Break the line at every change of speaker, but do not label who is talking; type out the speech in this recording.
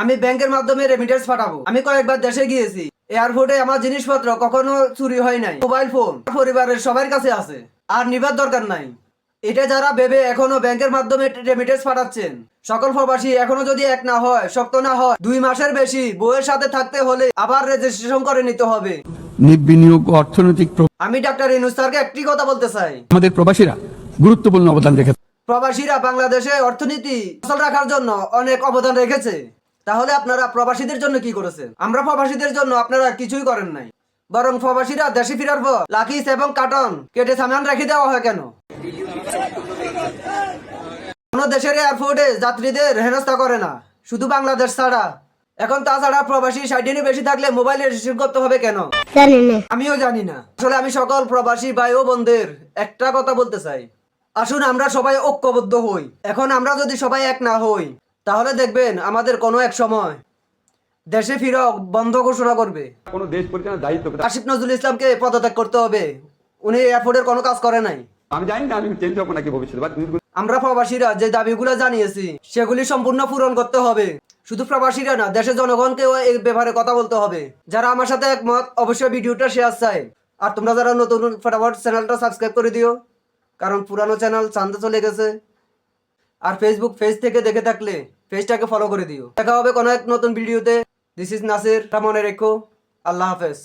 আমি ব্যাংকের মাধ্যমে রেমিটেন্স পাঠাবো। আমি কয়েকবার দেশে গিয়েছি। এয়ারপোর্টে আমার জিনিসপত্র কখনো চুরি হয় নাই। মোবাইল ফোন পরিবারের সবার কাছে আছে। আর নিবার দরকার নাই। এটা যারা ভেবে এখনও ব্যাংকের মাধ্যমে রেমিটেন্স পাঠাচ্ছেন সকল প্রবাসী এখনও যদি এক না হয় শক্ত না হয় দুই মাসের বেশি বইয়ের সাথে থাকতে হলে আবার রেজিস্ট্রেশন করে নিতে হবে।
বিনিয়োগ অর্থনৈতিক
আমি ডাক্তার ইনুস স্যারকে একটি কথা বলতে চাই।
আমাদের প্রবাসীরা গুরুত্বপূর্ণ অবদান রেখেছে
প্রবাসীরা বাংলাদেশে অর্থনীতি সচল রাখার জন্য অনেক অবদান রেখেছে। তাহলে আপনারা প্রবাসীদের জন্য কি করেছেন? আমরা প্রবাসীদের জন্য আপনারা কিছুই করেন নাই। বরং প্রবাসীরা দেশে ফেরার পর লাকিস এবং কাটন কেটে সামান রেখে দেওয়া হয় কেন? কোন দেশের এয়ারপোর্টে যাত্রীদের হেনস্থা করে না। শুধু বাংলাদেশ ছাড়া। এখন তাছাড়া প্রবাসী ষাট বেশি থাকলে মোবাইল রেজিস্ট্রেশন করতে হবে কেন? আমিও জানি না। আসলে আমি সকল প্রবাসী ভাই ও বোনদের একটা কথা বলতে চাই। আসুন আমরা সবাই ঐক্যবদ্ধ হই। এখন আমরা যদি সবাই এক না হই তাহলে দেখবেন আমাদের কোনো এক সময় দেশে ফিরে বন্ধ ঘোষণা করবে।
কোনো দেশ পরিচালনার দায়িত্ব
আসিফ নজরুল ইসলামকে পদত্যাগ করতে হবে। উনি এয়ারপোর্টের কোনো কাজ করে নাই।
আমি জানি না আমি চেঞ্জ হব নাকি ভবিষ্যতে
আমরা প্রবাসীরা যে দাবিগুলো জানিয়েছি সেগুলি সম্পূর্ণ পূরণ করতে হবে। শুধু প্রবাসীরা না দেশের জনগণকেও এই ব্যাপারে কথা বলতে হবে। যারা আমার সাথে একমত অবশ্যই ভিডিওটা শেয়ার চাই। আর তোমরা যারা নতুন ফটাফট চ্যানেলটা সাবস্ক্রাইব করে দিও। কারণ পুরানো চ্যানেল চান্দা চলে গেছে। আর ফেসবুক পেজ থেকে দেখে থাকলে পেজটাকে ফলো করে দিও। দেখা হবে কোনো এক নতুন ভিডিওতে দিস ইজ নাসির মনে রেখো আল্লাহ হাফেজ।